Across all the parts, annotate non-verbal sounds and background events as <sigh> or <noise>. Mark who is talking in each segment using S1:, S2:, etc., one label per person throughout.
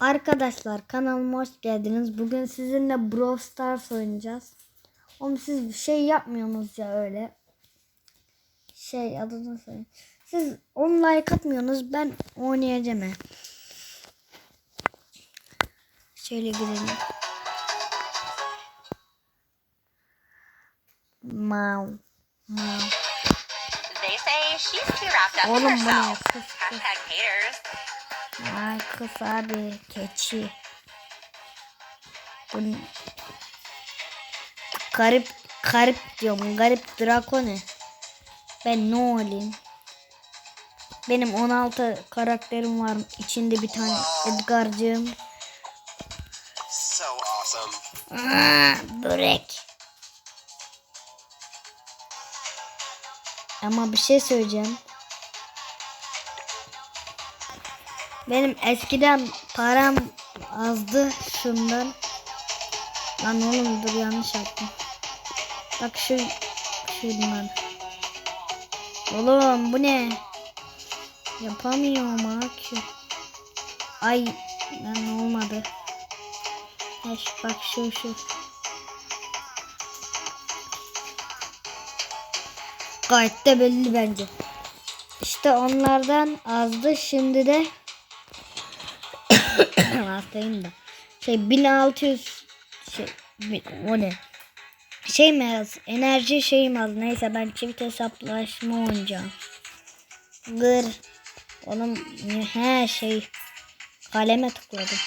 S1: Arkadaşlar kanalıma hoş geldiniz. Bugün sizinle Brawl Stars oynayacağız. Oğlum siz bir şey yapmıyorsunuz ya öyle. Şey adını söyle. Siz onu like atmıyorsunuz. Ben oynayacağım he. Şöyle girelim. Mau. Mau. Oğlum bu ne?
S2: herself.
S1: Kız, kız. Ay kız abi keçi. Bu ne? Garip garip diyorum. Garip Drakone. Ben ne olayım? Benim 16 karakterim var. İçinde bir tane Edgar'cığım.
S3: So awesome.
S1: Aa, börek. Ama bir şey söyleyeceğim. Benim eskiden param azdı şundan. Lan oğlum dur yanlış yaptım. Bak şu şundan. Oğlum bu ne? Yapamıyorum ki. Ay lan olmadı. Ha, şu- bak şu şu. Gayet de belli bence. İşte onlardan azdı. Şimdi de hastayım da. Şey 1600 şey o ne? Şey mi az? Enerji şey mi az? Neyse ben çift hesaplaşma oynayacağım. Gır. Oğlum he şey kaleme tıkladım.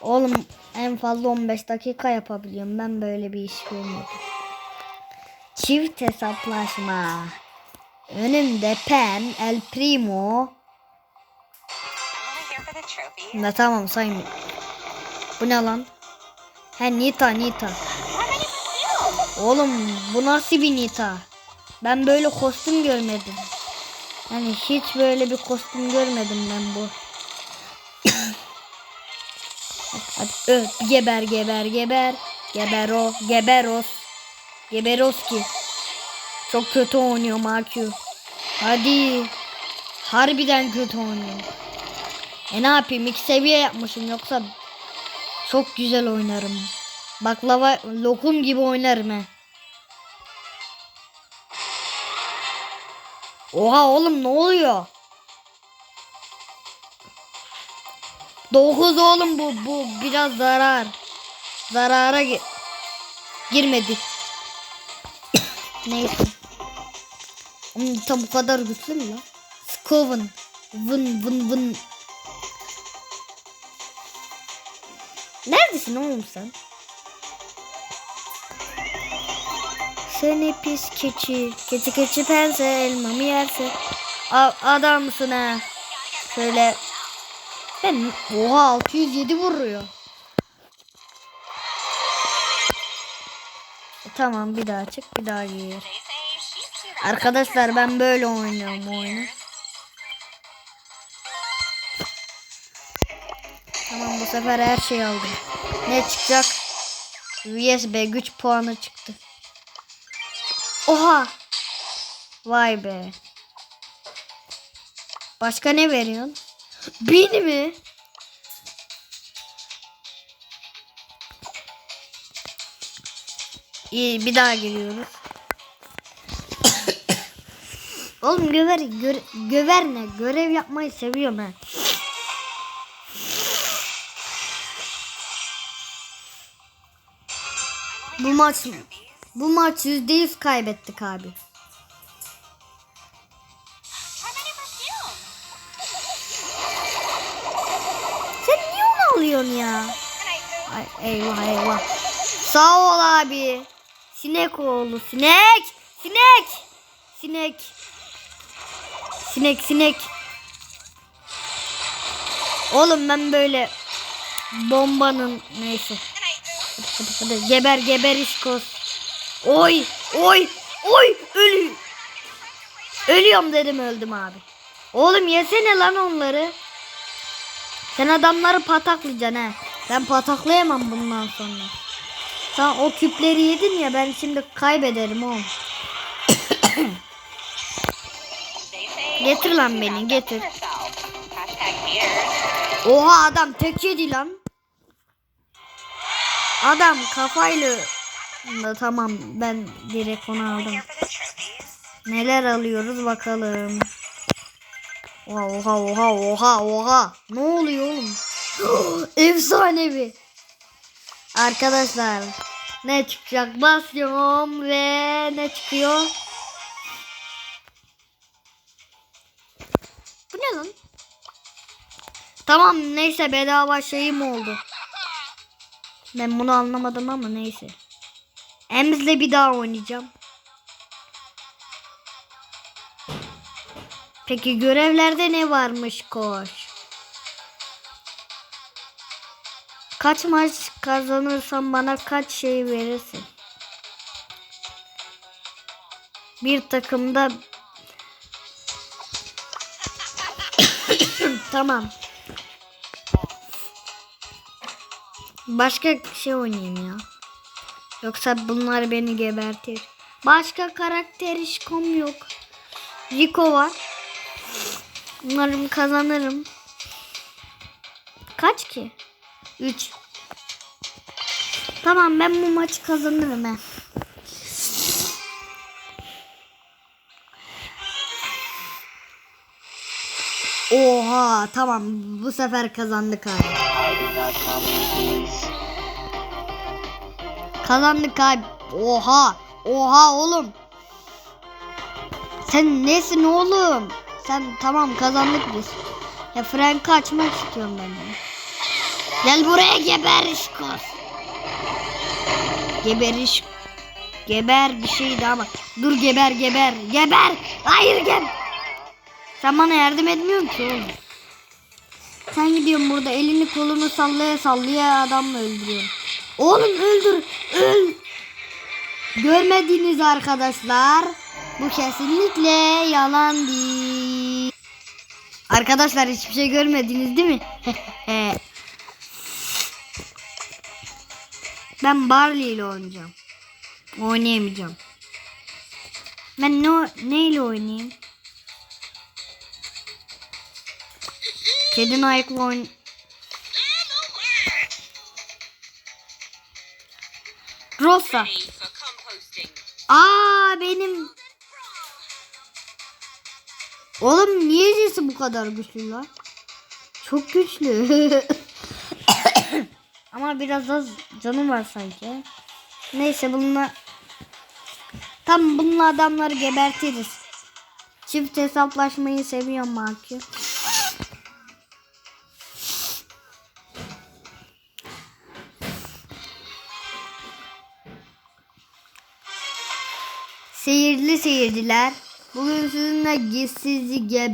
S1: Oğlum en fazla 15 dakika yapabiliyorum. Ben böyle bir iş görmedim. Çift hesaplaşma. Önümde Pen, El Primo. Ne tamam saymıyorum. Bu ne lan? He Nita Nita. Oğlum bu nasıl bir Nita? Ben böyle kostüm görmedim. Yani hiç böyle bir kostüm görmedim ben bu. hadi, hadi öl. Geber geber geber. Geber o. Geberos. Geberoski. Çok kötü oynuyor Markyu. Hadi. Harbiden kötü oynuyor. E ne yapayım iki seviye yapmışım yoksa çok güzel oynarım. Baklava lokum gibi oynarım he. Oha oğlum ne oluyor? 9 oğlum bu bu biraz zarar. Zarara gi- girmedi. <coughs> Neyse. Tam bu kadar güçlü mü lan? Scoven. Vın vın vın. Neredesin oğlum sen? Seni pis keçi. Keçi keçi pense elmamı yerse. A adamsın ha. Şöyle. Ben oha 607 vuruyor. Tamam bir daha çık bir daha gir. Arkadaşlar ben böyle oynuyorum oyunu. Sefer her şeyi aldım. Ne çıkacak? USB güç puanı çıktı. Oha! Vay be. Başka ne veriyorsun? Bin mi? İyi bir daha giriyoruz. <coughs> Oğlum göver, göre, göver ne? Görev yapmayı seviyorum ha. Bu maç bu maç yüzde yüz kaybettik abi. Sen niye onu alıyorsun ya? Ay, eyvah eyvah. Sağ ol abi. Sinek oğlu sinek. Sinek. Sinek. Sinek sinek. Oğlum ben böyle bombanın neyse. Hadi, hadi. Geber geber işkoz. Oy oy oy ölü. Ölüyorum dedim öldüm abi. Oğlum yesene lan onları. Sen adamları pataklayacaksın ha. Ben pataklayamam bundan sonra. Sen o küpleri yedin ya ben şimdi kaybederim oğlum. <coughs> Getir lan beni, getir. Oha adam tek yedi lan. Adam kafayla tamam ben direkt onu aldım. Neler alıyoruz bakalım. Oha oha oha oha oha. Ne oluyor oğlum? <gasps> Efsanevi. Arkadaşlar ne çıkacak basıyorum ve ne çıkıyor? Bu ne lan? Tamam neyse bedava şeyim oldu. Ben bunu anlamadım ama neyse. Emzle bir daha oynayacağım. Peki görevlerde ne varmış koş? Kaç maç kazanırsam bana kaç şey verirsin? Bir takımda <coughs> tamam. Başka şey oynayayım ya. Yoksa bunlar beni gebertir. Başka karakter işkom yok. Rico var. Umarım kazanırım. Kaç ki? 3. Tamam ben bu maçı kazanırım he. Oha tamam bu sefer kazandık abi. Kazandık abi. Oha. Oha oğlum. Sen nesin oğlum? Sen tamam kazandık biz. Ya Frank'ı açmak istiyorum ben. Gel buraya geberişkos. Geberiş. Geber bir şeydi ama. Dur geber geber. Geber. Hayır gel. Sen bana yardım etmiyorsun ki oğlum. Sen gidiyorsun burada elini kolunu sallaya sallaya adamla öldürüyorsun. Oğlum öldür. Öl. Görmediğiniz arkadaşlar. Bu kesinlikle yalan değil. Arkadaşlar hiçbir şey görmediniz değil mi? <laughs> ben Barley ile oynayacağım. Oynayamayacağım. Ben ne, neyle oynayayım? Kedi ayakla oyn... Rosa. Aa benim. Oğlum niye sesi bu kadar güçlü lan? Çok güçlü. <laughs> Ama biraz az canım var sanki. Neyse bununla tam bununla adamları gebertiriz. Çift hesaplaşmayı seviyorum Marki. Seyirli seyirciler. Bugün sizinle gizsizi geb...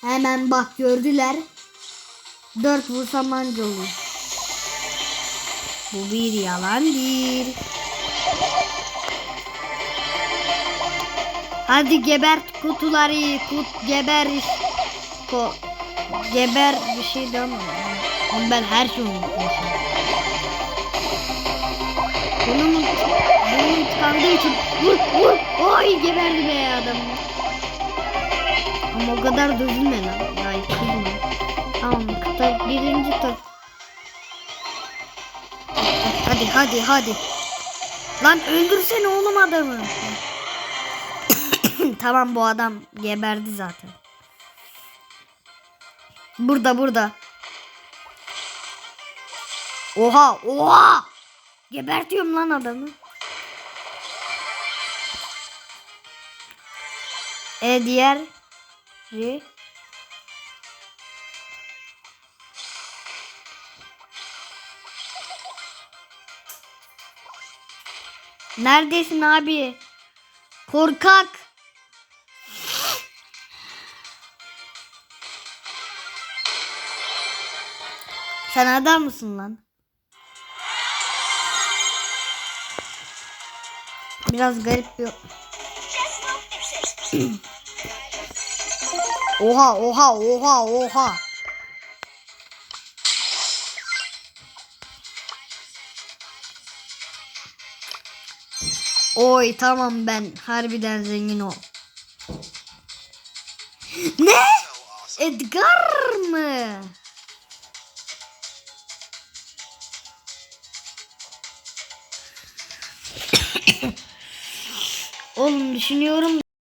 S1: Hemen bak gördüler. Dört vursam anca olur. Bu bir yalan değil. Hadi gebert kutuları kut geber ko geber bir şey deme. Oğlum Ben her şeyi unutmuşum. Bunun bunun tıkandığı için vur vur oy geberdi be adam. Ama o kadar da üzülme lan. Ya kızma. Tamam kıta birinci tur. Hadi hadi hadi. Lan öldürsene oğlum adamı. <coughs> tamam bu adam geberdi zaten. Burada burada. Oha oha. Gebertiyorum lan adamı. E diğer Ri. Neredesin abi? Korkak. Sen adam mısın lan? Biraz garip bir... <clears throat> Oha oha oha oha. Oy tamam ben harbiden zengin ol. Ne? Edgar mı? Oğlum düşünüyorum